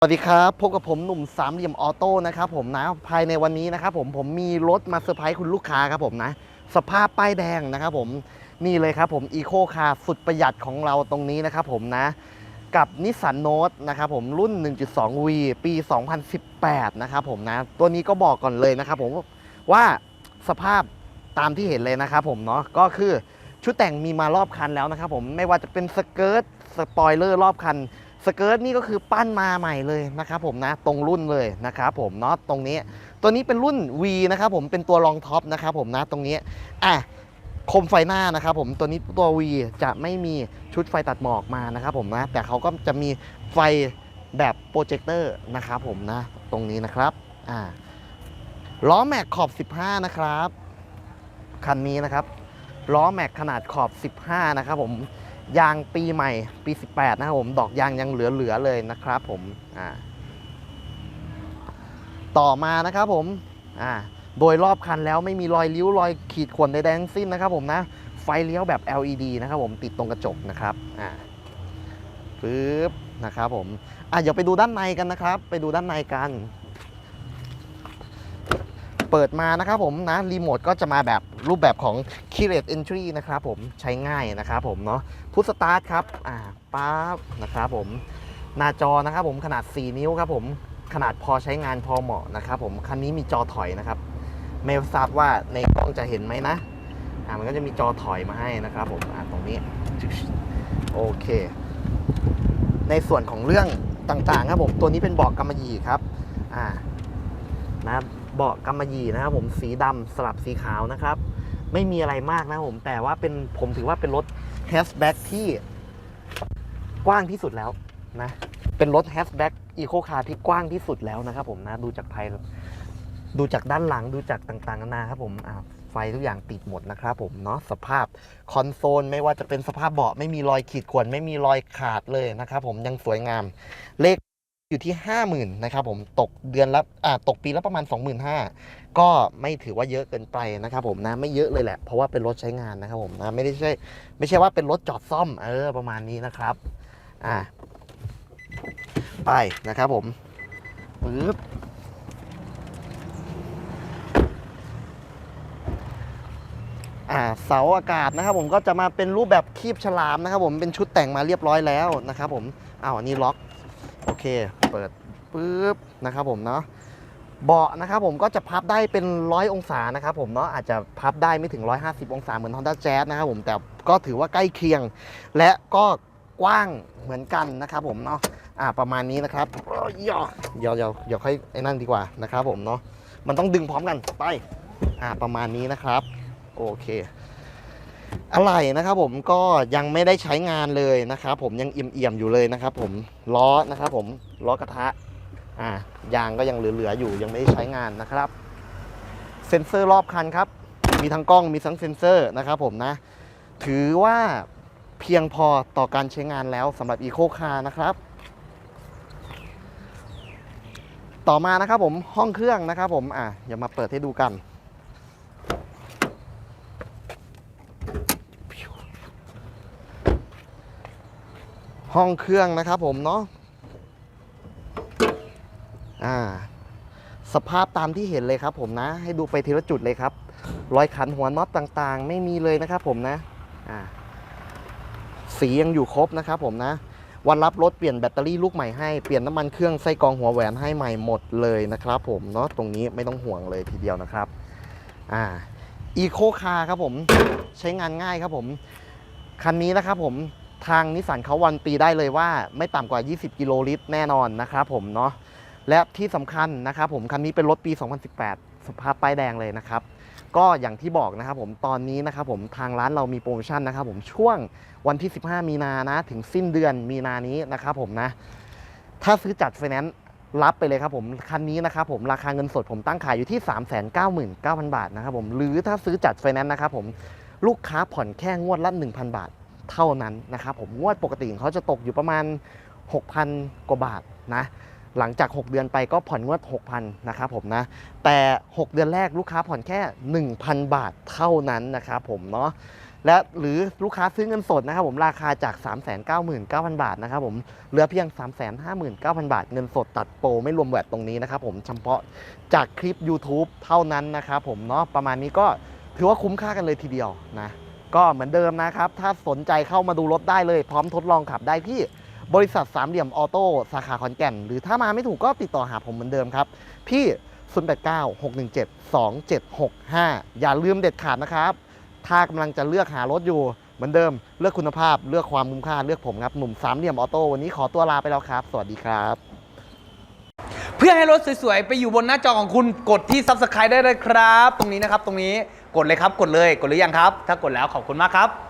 สวัสดีครับพบกับผมหนุ่มสามเหลี่ยมออโต้นะครับผมนะภายในวันนี้นะครับผมผมมีรถมาเซอร์ไพรส์คุณลูกค้าครับผมนะ สภาพป้ายแดงนะครับผมนี่เลยครับผมอีโคคาร์สุดประหยัดของเราตรงนี้นะครับผมนะ กับนิสสันโนตนะครับผมรุ่น 1.2V ปี 2018 นะครับผมนะ ตัวนี้ก็บอกก่อนเลยนะครับผมว่าสภาพตามที่เห็นเลยนะครับผมเนาะก็คือชุดแต่งมีมารอบคันแล้วนะครับผมไม่ว่าจะเป็นสเกิร์ตสปอยเลอร์รอบคัน สเกิร์ตนี่ก็คือปั้นมาใหม่เลยนะครับผมนะตรงรุ่นเลยนะครับผมเนาะตรงนี้ ตัวนี้เป็นรุ่น V นะครับผมเป็นตัวรองท็อปนะครับผมนะตรงนี้อะคมไฟหน้านะครับผมตัวนี้ตัว V จะไม่มีชุดไฟตัดหมอกมานะครับผมนะแต่เขาก็จะมีไฟแบบโปรเจคเตอร์นะครับผมนะตรงนี้นะครับอ่าล้อแม็กขอบ 15 นะครับ คันนี้นะครับล้อแม็กขนาดขอบ 15 นะครับผม ยางปีใหม่ปี 18 นะครับผม ดอกยางยังเหลือ ๆ เลยนะครับผมอ่าต่อมานะครับผมอ่าโดยรอบคันแล้วไม่มีรอยริ้วรอยขีดข่วนใดๆทั้งสิ้นนะครับผมนะ ไฟเลี้ยวแบบ LED นะครับผมติดตรงกระจกนะครับอ่าปึ๊บนะครับผมอะเดี๋ยวไปดูด้านในกันนะครับ ไปดูด้านในกัน เปิดมานะครับผมนะรีโมทก็จะมาแบบรูปแบบของ Keyless Entry นะครับผมใช้ง่ายนะครับผมเนาะพุทสตาร์ทครับอ่าปั๊บนะครับผมหน้าจอนะครับผมขนาด 4 นิ้วครับผมขนาดพอใช้งานพอเหมาะนะครับผมคันนี้มีจอถอยนะครับ ไม่ทราบว่าในกล้องจะเห็นไหมนะอ่ามันก็จะมีจอถอยมาให้นะครับผมอ่าตรงนี้โอเค ในส่วนของเรื่องต่างๆครับผมตัวนี้เป็นบาะกำมะหยี่ครับอ่านะ เบาะกำมะหยี่นะครับผมสีดำสลับสีขาวนะครับ ไม่มีอะไรมากนะครับผมแต่ว่าเป็นผมถือว่าเป็นรถแฮชแบ็กที่กว้างที่สุดแล้วนะเป็นรถแฮชแบ็กอีโคคาร์ที่กว้างที่สุดแล้วนะครับผมนะดูจากภายดูจากด้านหลังดูจากต่างๆนานาครับผมไฟทุกอย่างติดหมดนะครับผมเนาะสภาพคอนโซลไม่ว่าจะเป็นสภาพเบาะไม่มีรอยขีดข่วนไม่มีรอยขาดเลยนะครับผมยังสวยงามเลข อยู่ที่ 50,000นะครับผมตกเดือนละอ่าตกปีละประมาณ 25,000ก็ไม่ถือว่าเยอะเกินไปนะครับผมนะไม่เยอะเลยแหละ เพราะว่าเป็นรถใช้งานนะครับผมนะไม่ได้ใช่ไม่ใช่ว่าเป็นรถจอดซ่อมเออประมาณนี้นะครับอ่าไปนะครับผมปึ๊บอ่าเสาอากาศนะครับผมก็จะมาเป็นรูปแบบคีบฉลามนะครับผมเป็นชุดแต่งมาเรียบร้อยแล้วนะครับผมอ้าวอันนี้ล็อก โอเค เปิดปุ๊บนะครับผมเนาะเบาะนะครับผมก็จะพับได้เป็นร้อยองศานะครับผมเนาะอาจจะพับได้ไม่ถึง 150 องศาเหมือน Honda Jazz นะครับผมแต่ก็ถือว่าใกล้เคียง และก็กว้างเหมือนกันนะครับผมเนาะอ่าประมาณนี้นะครับเอ้ยเดี๋ยวเดี๋ยวเดี๋ยวเดี๋ยวค่อยไอ้นั่นดีกว่านะครับผมเนาะมันต้องดึงพร้อมกันไปอ่าประมาณนี้นะครับ โอเค อะไรนะครับผมก็ยังไม่ได้ใช้งานเลยนะครับผมยังเอี่ยมๆอยู่เลยนะครับผมล้อนะครับผมล้อกระทะอ่ายางก็ยังเหลือๆอยู่ยังไม่ได้ใช้งานนะครับ เซ็นเซอร์รอบคันครับ มีทั้งกล้องมีทั้งเซ็นเซอร์นะครับผมนะ ถือว่าเพียงพอต่อการใช้งานแล้วสำหรับ Eco Car นะครับ ต่อมานะครับผมห้องเครื่องนะครับผมอะเดี๋ยวมาเปิดให้ดูกัน ห้องเครื่องนะครับผมเนาะอ่า สภาพตามที่เห็นเลยครับผมนะ ให้ดูไปทีละจุดเลยครับ รอยขันหัวน็อตต่างๆ ไม่มีเลยนะครับผมนะอ่าสียังอยู่ครบนะครับผมนะวันรับรถเปลี่ยนแบตเตอรี่ลูกใหม่ให้เปลี่ยนน้ำมันเครื่องไส้กรองหัวแหวนให้ใหม่หมดเลยนะครับผมเนาะตรงนี้ไม่ต้องห่วงเลยทีเดียวนะครับอ่าอีโคคาร์ครับผมใช้งานง่ายครับผม คันนี้นะครับผม ทางนิสสันเขาวันตีได้เลยว่า ไม่ต่ำกว่า 20 กิโลลิตรแน่นอนนะครับผมเนาะและที่สำคัญนะครับผมคันนี้เป็นรถปี 2018 สภาพป้ายแดงเลยนะครับก็อย่างที่บอกนะครับผมตอนนี้นะครับผมทางร้านเรามีโปรโมชั่นนะครับผมช่วงวันที่ 15 มีนานะถึงสิ้นเดือนมีนานี้นะครับผมนะ ถ้าซื้อจัดไฟแนนซ์รับไปเลยครับผมคันนี้นะครับผมราคาเงินสดผมตั้งขายอยู่ที่ 399,000 บาทนะครับผมหรือถ้าซื้อจัดไฟแนนซ์นะครับผมลูกค้าผ่อนแค่งวดละ 1,000 บาท เท่านั้นนะครับผมงวดปกติเขาจะตกอยู่ประมาณ 6,000 กว่าบาทนะหลังจาก 6 เดือนไปก็ผ่อนงวด 6,000นะครับผมนะแต่ 6 เดือนแรกลูกค้าผ่อนแค่ 1,000 บาทเท่านั้นนะครับผมเนาะและหรือลูกค้าซื้อเงินสดนะครับผมราคาจาก 399,000 บาทนะครับผมเหลือเพียง 359,000 บาท เงินสดตัดโปรไม่รวมแวดตรงนี้นะครับผมเฉพาะจากคลิป YouTube เท่านั้นนะครับผมเนาะประมาณนี้ก็ถือว่าคุ้มค่ากันเลยทีเดียวนะ ก็เหมือนเดิมนะครับ ถ้าสนใจเข้ามาดูรถได้เลย พร้อมทดลองขับได้ที่บริษัทสามเหลี่ยมออโต้สาขาขอนแก่น หรือถ้ามาไม่ถูกก็ติดต่อหาผมเหมือนเดิมครับที่ 0896172765 อย่าลืมเด็ดขาดนะครับ ถ้ากำลังจะเลือกหารถอยู่เหมือนเดิม เลือกคุณภาพเลือกความคุ้มค่าเลือกผมครับหนุ่มสามเหลี่ยมออโต้วันนี้ขอตัวลาไปแล้วครับ สวัสดีครับ เพื่อให้รถสวยๆ ไปอยู่บนหน้าจอของคุณกดที่ Subscribe ได้เลยครับ ตรงนี้นะครับตรงนี้ กดเลยครับ กดเลย กดหรือยังครับ ถ้ากดแล้วขอบคุณมากครับ